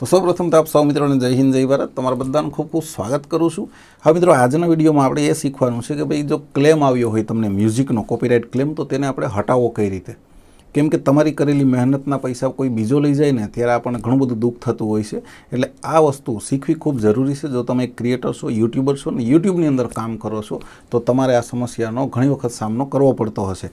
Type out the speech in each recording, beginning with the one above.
તો સૌપ્રથમ તો આપ સૌ મિત્રોને જય હિન્દ, જય ભારત. તમારા બધાનું ખૂબ ખૂબ સ્વાગત કરું છું. હવે મિત્રો, આજના વિડીયોમાં આપણે એ શીખવાનું છે કે ભાઈ જો ક્લેમ આવ્યો હોય તમને મ્યુઝિકનો કોપીરાઇટ ક્લેમ, તો તેને આપણે હટાવવો કઈ રીતે? કેમ કે તમારી કરેલી મહેનતના પૈસા કોઈ બીજો લઈ જાય ને, ત્યારે આપણને ઘણું બધું દુઃખ થતું હોય છે. એટલે આ વસ્તુ શીખવી ખૂબ જરૂરી છે. જો તમે ક્રિએટર છો યુટ્યુબર છો ને યુટ્યુબની અંદર કામ કરો છો, તો તમારે આ સમસ્યાનો ઘણી વખત સામનો કરવો પડતો હશે.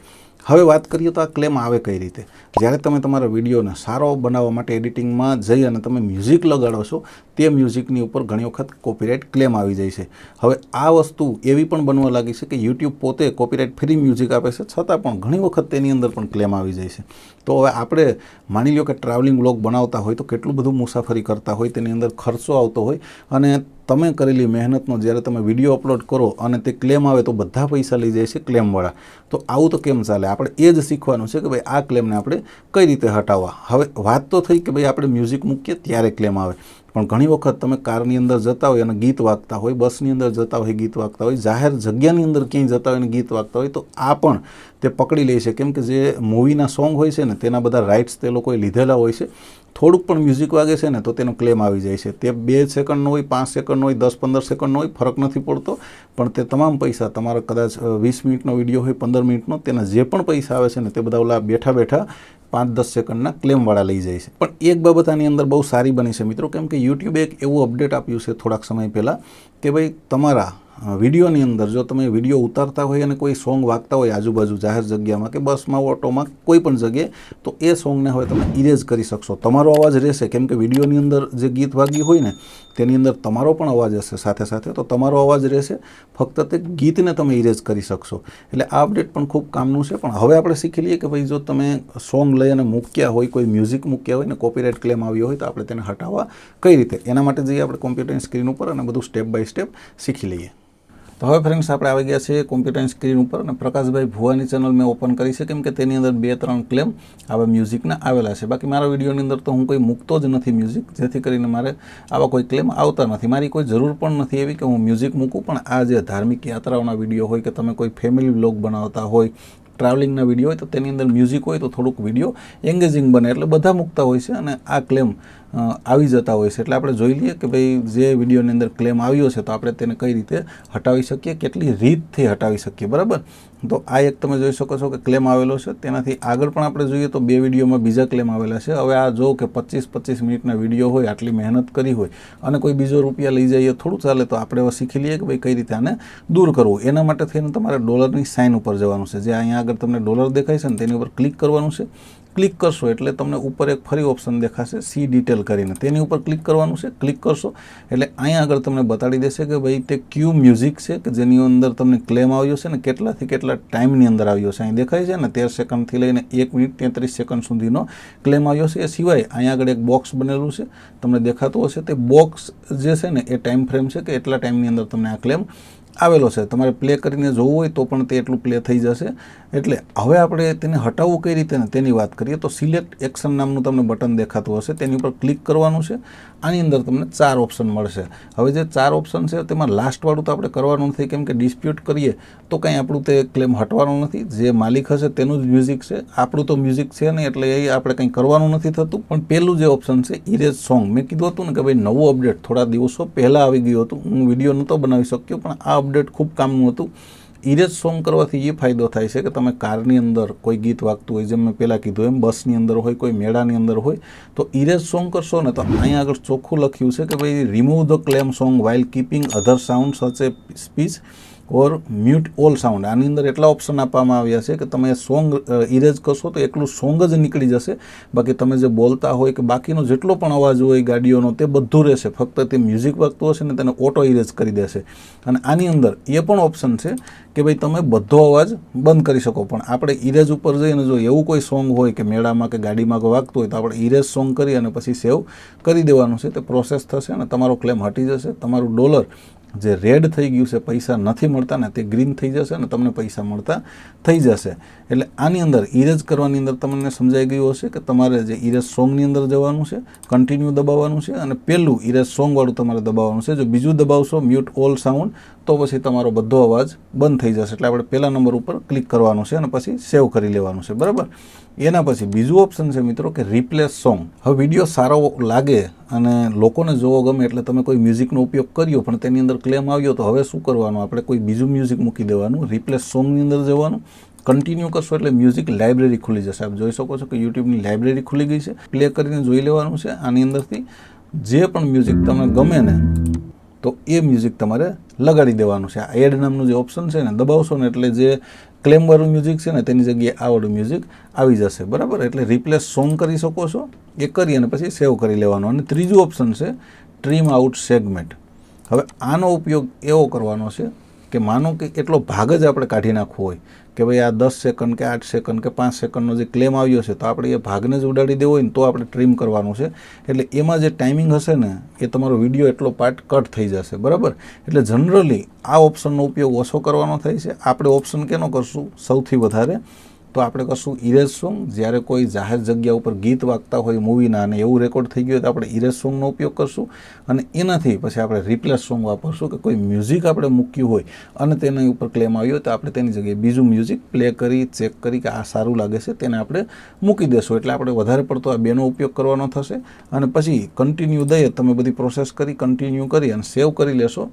હવે વાત કરીએ તો આ ક્લેમ આવે કઈ રીતે? જ્યારે તમે તમારા વિડીયોને સારો બનાવવા માટે એડિટિંગમાં જઈ અને તમે મ્યુઝિક લગાડો છો, તે મ્યુઝિકની ઉપર ઘણી વખત કોપીરાઇટ ક્લેમ આવી જાય છે. હવે આ વસ્તુ એવી પણ બનવા લાગી છે કે યુટ્યુબ પોતે કોપીરાઇટ ફ્રી મ્યુઝિક આપે છે, છતાં પણ ઘણી વખત તેની અંદર પણ ક્લેમ આવી જાય છે. તો હવે આપણે માની લો કે ટ્રાવેલિંગ વ્લોગ બનાવતા હોય તો કેટલું બધું મુસાફરી કરતા હોય, તેની અંદર ખર્ચો આવતો હોય અને તમે કરેલી મહેનતનો જ્યારે તમે વીડિયો અપલોડ કરો અને તે ક્લેમ આવે તો બધા પૈસા લઈ જાય છે ક્લેમવાળા. તો આવું તો કેમ ચાલે? આપણે એ જ શીખવાનું છે કે ભાઈ આ ક્લેમને આપણે કઈ રીતે હટાવવા? હવે વાત તો થઈ કે ભાઈ આપણે મ્યુઝિક મૂકીએ ત્યારે ક્લેમ આવે. પણ ઘણી વખત તમે કારની અંદર જતા હોય અને ગીત વાગતા હોય, બસની અંદર જતા હોય, ગીત વાગતા હોય, જાહેર જગ્યાની અંદર ક્યાંય જતા હોય અને ગીત વાગતા હોય, તો આ પણ તે પકડી લે છે. કેમ કે જે મૂવીના સોંગ હોય છે ને, તેના બધા રાઇટ્સ તે લોકોએ લીધેલા હોય છે. થોડુંક પણ મ્યુઝિક વાગે છે ને, તો તેનો ક્લેમ આવી જાય છે. તે બે સેકન્ડનો હોય, પાંચ સેકન્ડનો હોય, દસ પંદર સેકન્ડનો હોય, ફરક નથી પડતો. પણ તે તમામ પૈસા, તમારા કદાચ વીસ મિનિટનો વીડિયો હોય, પંદર મિનિટનો, તેના જે પણ પૈસા આવે છે ને, તે બધા ઓલા બેઠા બેઠા પાંચ દસ સેકન્ડના ક્લેમવાળા લઈ જાય છે. પણ એક બાબત આની અંદર બહુ સારી બની છે મિત્રો, કેમ કે યુટ્યુબે એક એવું અપડેટ આપ્યું છે થોડાક સમય પહેલાં કે ભાઈ તમારા વિડીયોની અંદર જો તમે વીડિયો ઉતારતા હોય અને કોઈ સોંગ વાગતા હોય આજુબાજુ જાહેર જગ્યામાં કે બસમાં, ઓટોમાં, કોઈ પણ જગ્યાએ, તો એ સોંગને હવે તમે ઇરેઝ કરી શકશો. તમારો અવાજ રહેશે. કેમ કે વિડીયોની અંદર જે ગીત વાગ્યું હોય ને, તેની અંદર તમારો પણ અવાજ હશે સાથે સાથે, તો તમારો અવાજ રહેશે. ફક્ત તે ગીતને તમે ઇરેઝ કરી શકશો. એટલે આ અપડેટ પણ ખૂબ કામનું છે. પણ હવે આપણે શીખી લઈએ કે ભાઈ જો તમે સોંગ લઈ અને મૂક્યા હોય, કોઈ મ્યુઝિક મૂક્યા હોય ને કોપીરાઇટ ક્લેમ આવ્યો હોય, તો આપણે તેને હટાવવા કઈ રીતે? એના માટે જઈએ આપણે કોમ્પ્યુટરની સ્ક્રીન ઉપર અને બધું સ્ટેપ બાય સ્ટેપ શીખી લઈએ. તો હવે ફ્રેન્ડ્સ, આપણે આવી ગયા છે કોમ્પ્યુટરની સ્ક્રીન ઉપર અને પ્રકાશભાઈ ભુવાની ચેનલ મેં ઓપન કરી છે, કેમ કે તેની અંદર બે ત્રણ ક્લેમ આવા મ્યુઝિકના આવેલા છે. બાકી મારા વિડીયોની અંદર તો હું કોઈ મૂકતો જ નથી મ્યુઝિક, જેથી કરીને મારે આવા કોઈ ક્લેમ આવતા નથી. મારી કોઈ જરૂર પણ નથી એવી કે હું મ્યુઝિક મૂકું, પણ આ જે ધાર્મિક યાત્રાઓના વીડિયો હોય કે તમે કોઈ ફેમિલી વ્લોગ બનાવતા હોય, ટ્રાવેલિંગના વીડિયો હોય, તો તેની અંદર મ્યુઝિક હોય તો થોડુંક વીડિયો એંગેજિંગ બને, એટલે બધા મૂકતા હોય છે અને આ ક્લેમ આવી જતા હોય છે. એટલે આપણે જોઈ લઈએ કે ભાઈ જે વિડીયોની અંદર ક્લેમ આવ્યો છે, તો આપણે તેને કઈ રીતે હટાવી શકીએ, કેટલી રીતથી હટાવી શકીએ, બરાબર? તો આ એક તમે જોઈ શકો છો કે ક્લેમ આવેલો છે. તેનાથી આગળ પણ આપણે જોઈએ તો બે વિડીયોમાં બીજા ક્લેમ આવેલા છે. હવે આ જો કે પચીસ પચીસ મિનિટના વીડિયો હોય, આટલી મહેનત કરી હોય, અને કોઈ બીજો રૂપિયા લઈ જઈએ, થોડું ચાલે, તો આપણે હવે શીખી લઈએ કે ભાઈ કઈ રીતે આને દૂર કરવું. એના માટે થઈને તમારે ડોલરની સાઇન ઉપર જવાનું છે. જે અહીંયા આગળ તમને ડોલર દેખાય છે ને તેની ઉપર ક્લિક કરવાનું છે. ક્લિક કરશો એટલે તમને ઉપર એક ફરી ઓપ્શન દેખાશે સી ડિટેલ કરીને. તેની ઉપર ક્લિક કરવાનું છે, ક્લિક કરશો એટલે અહીંયા આગળ તમને બતાડી દેશે કે ભાઈ તે ક્યુ મ્યુઝિક છે કે જેની અંદર તમને ક્લેમ આવ્યો છે ને કેટલાથી કેટલા ટાઈમની અંદર આવ્યો છે. અહીં દેખાય છે ને તેર સેકન્ડથી લઈને એક મિનિટ તેત્રીસ સેકન્ડ સુધીનો ક્લેમ આવ્યો છે. એ સિવાય અહીંયા આગળ એક બોક્સ બનેલું છે. તમને દેખાતું હશે તે બોક્સ જે છે ને એ ટાઈમ ફ્રેમ છે કે એટલા ટાઈમની અંદર તમને આ ક્લેમ આવેલો છે. તમારે પ્લે કરીને જોવું હોય તો પણ તે એટલું પ્લે થઈ જશે. એટલે હવે આપણે તેને હટાવવું કઈ રીતે તેની વાત કરીએ તો સિલેક્ટ એક્શન નામનું તમને બટન દેખાતું હશે. તેની ઉપર ક્લિક કરવાનું છે. આની અંદર તમને ચાર ઓપ્શન મળશે. હવે જે ચાર ઓપ્શન છે, તેમાં લાસ્ટવાળું તો આપણે કરવાનું નથી, કેમ કે ડિસ્પ્યુટ કરીએ, તો કંઈ આપણું તે ક્લેમ હટવાનું નથી. જે માલિક હશે, તેનું જ મ્યુઝિક છે. આપણું તો મ્યુઝિક છે નહીં, એટલે એ આપણે કંઈ કરવાનું નથી થતું. પણ પહેલું જે ઓપ્શન છે ઇરેજ સોંગ. મેં કીધું હતું ને કે ભાઈ નવું અપડેટ થોડા દિવસો પહેલાં આવી ગયું હતું. હું વીડિયો નહોતો બનાવી શક્યો, પણ આ અપડેટ ખૂબ કામનું હતું. ઇરેજ સોંગ કરવાથી એ ફાયદો થાય છે કે તમે કારની અંદર કોઈ ગીત વાગતું હોય, જેમ મેં પહેલાં કીધું એમ, બસની અંદર હોય, કોઈ મેળાની અંદર હોય, તો ઇરેજ સોંગ કરશો ને તો અહીંયા આગળ ચોખ્ખું લખ્યું છે કે ભાઈ remove the claim song while keeping other sound such a speech or mute all sound આની અંદર એટલા ઓપ્શન આપવામાં આવ્યા છે કે તમે સોંગ ઇરેઝ કરશો તો એકલું સોંગ જ નીકળી જશે. બાકી તમે જે બોલતા હોય કે બાકીનો જેટલો પણ અવાજ હોય ગાડીઓનો તે બધું રહેશે. ફક્ત તે મ્યુઝિક વાગતું હશે ને તેને ઓટો ઇરેઝ કરી દેશે. અને આની અંદર એ પણ ઓપ્શન છે કે ભાઈ તમે બધો અવાજ બંધ કરી શકો. પણ આપણે ઇરેઝ ઉપર જઈને જો એવું કોઈ સોંગ હોય કે મેળામાં કે ગાડીમાં કે વાગતું હોય તો આપણે ઇરેઝ સોંગ કરી અને પછી સેવ કરી દેવાનું છે. તે પ્રોસેસ થશે અને તમારો ક્લેમ હટી જશે. તમારું ડોલર જે રેડ થઈ ગયું છે, પૈસા નથી મળતા ને તે ગ્રીન થઈ જશે અને તમને પૈસા મળતા થઈ જશે. એટલે આની અંદર ઇરેજ કરવાની અંદર તમને સમજાઈ ગયું હશે કે તમારે જે ઇરેજ સોંગની અંદર જવાનું છે કન્ટિન્યુ દબાવવાનું છે અને પહેલું ઇરેજ સોંગવાળું તમારે દબાવવાનું છે. જો બીજું દબાવશો મ્યુટ ઓલ સાઉન્ડ તો પછી તમારો બધો અવાજ બંધ થઈ જશે. એટલે આપણે પહેલા નંબર ઉપર ક્લિક કરવાનું છે અને પછી સેવ કરી લેવાનું છે. બરાબર? એના પછી બીજું ઓપ્શન છે મિત્રો કે રિપ્લેસ સોંગ હવે વીડિયો સારો લાગે અને લોકોને જોવો ગમે એટલે તમે કોઈ મ્યુઝિકનો ઉપયોગ કર્યો, પણ તેની અંદર ક્લેમ આવ્યો તો હવે શું કરવાનું? આપણે કોઈ બીજું મ્યુઝિક મૂકી દેવાનું રિપ્લેસ સોંગની અંદર જવાનું. કન્ટિન્યુ કરશો એટલે મ્યુઝિક લાઇબ્રેરી ખુલી જશે. આપ જોઈ શકો છો કે યુટ્યુબની લાઇબ્રેરી ખુલી ગઈ છે. પ્લે કરીને જોઈ લેવાનું છે. આની અંદરથી જે પણ મ્યુઝિક તમને ગમે ને, તો એ મ્યુઝિક તમારે લગાડી દેવાનું છે. આ એડ નામનું જે ઓપ્શન છે ને, દબાવશો ને એટલે જે ક્લેમવાળું મ્યુઝિક છે ને, તેની જગ્યાએ આવાળું મ્યુઝિક આવી જશે, બરાબર? એટલે રિપ્લેસ સોંગ કરી શકો છો, એ કરી અને પછી સેવ કરી લેવાનો. અને ત્રીજું ઓપ્શન છે ટ્રીમ આઉટ સેગમેન્ટ હવે આનો ઉપયોગ એવો કરવાનો છે કે માનો કે એટલો ભાગ જ આપણે કાઢી નાખવો હોય, કે ભાઈ આ દસ સેકન્ડ કે આઠ સેકન્ડ કે પાંચ સેકન્ડનો જે ક્લેમ આવ્યો છે, તો આપણે એ ભાગને જ ઉડાડી દેવો હોય ને તો આપણે ટ્રીમ કરવાનું છે. એટલે એમાં જે ટાઈમિંગ હશે ને, એ તમારો વીડિયો એટલો પાર્ટ કટ થઈ જશે, બરાબર? એટલે જનરલી આ ઓપ્શનનો ઉપયોગ ઓછો કરવાનો થાય છે. આપણે ઓપ્શન કેનો કરશું? સૌથી વધારે તો આપણે કશું સોંગ જ્યારે કોઈ જાહેર જગ્યા ઉપર ગીત વાગતા હોય મૂવીના અને એવું રેકોર્ડ થઈ ગયું તો આપણે ઇરેજ સોંગનો ઉપયોગ કરશું અને એનાથી પછી આપણે રિપ્લેસ સોંગ વાપરશું કે કોઈ મ્યુઝિક આપણે મૂક્યું હોય અને તેના ઉપર ક્લેમ આવ્યો તો આપણે તેની જગ્યાએ બીજું મ્યુઝિક પ્લે કરી ચેક કરી કે આ સારું લાગે છે તેને આપણે મૂકી દેશું. એટલે આપણે વધારે પડતો આ બેનો ઉપયોગ કરવાનો થશે અને પછી કન્ટિન્યુ દઈએ, તમે બધી પ્રોસેસ કરી કન્ટિન્યુ કરી અને સેવ કરી લેશો.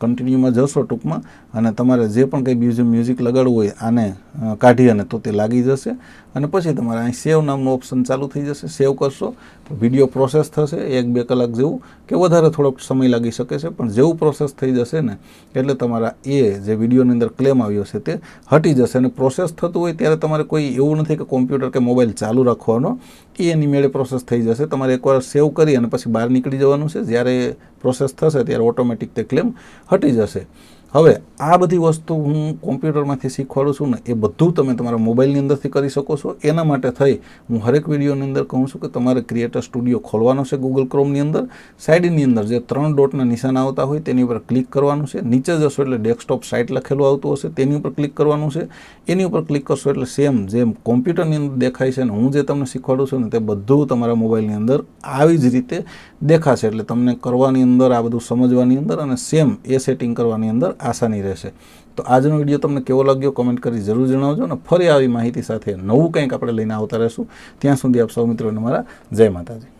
કન્ટિન્યુમાં જશો ટૂંકમાં અને તમારે જે પણ કંઈ બીજું મ્યુઝિક લગાડવું હોય આને કાઢી અને તો તે લાગી જશે. અને પછી તમારે અહીં સેવ નામનું ઓપ્શન ચાલુ થઈ જશે. સેવ કરશો તો વીડિયો પ્રોસેસ થશે એક બે કલાક જેવું કે વધારે થોડોક સમય લાગી શકે છે, પણ જેવું પ્રોસેસ થઈ જશે ને એટલે તમારા એ જે વિડીયોની અંદર ક્લેમ આવ્યો છે તે હટી જશે. અને પ્રોસેસ થતું હોય ત્યારે તમારે કોઈ એવું નથી કે કોમ્પ્યુટર કે મોબાઈલ ચાલુ રાખવાનો. એ એની મેળે પ્રોસેસ થઈ જશે. તમારે એકવાર સેવ કરી અને પછી બહાર નીકળી જવાનું છે. જ્યારે પ્રોસેસ થશે ત્યારે ઓટોમેટિક તે ક્લેમ હટી જશે. હવે આ બધી વસ્તુ હું કોમ્પ્યુટરમાંથી શીખવાડું છું ને એ બધું તમે તમારા મોબાઈલની અંદરથી કરી શકો છો. એના માટે થઈ હું હરેક વિડીયોની અંદર કહું છું કે તમારે ક્રિએટર સ્ટુડિયો ખોલવાનો છે ગૂગલ ક્રોમની અંદર. સાઇડની અંદર જે ત્રણ ડોટના નિશાન આવતા હોય તેની ઉપર ક્લિક કરવાનું છે. નીચે જશો એટલે ડેસ્કટોપ સાઇટ લખેલું આવતું હશે, તેની ઉપર ક્લિક કરવાનું છે. એની ઉપર ક્લિક કરશો એટલે સેમ જેમ કોમ્પ્યુટરની અંદર દેખાય છે ને હું જે તમને શીખવાડું છું ને તે બધું તમારા મોબાઈલની અંદર આવી જ રીતે દેખાશે. એટલે તમને કરવાની અંદર આ બધું સમજવાની અંદર અને સેમ એ સેટિંગ કરવાની અંદર આસાની રહેશે. તો આજનો વીડિયો તમને કેવો લાગ્યો કમેન્ટ કરી જરૂર જણાવજો અને ફરી આવી માહિતી સાથે નવું કંઈક આપણે લઈને આવતા રહીશું. ત્યાં સુધી આપ સૌ મિત્રોને મારા જય માતાજી.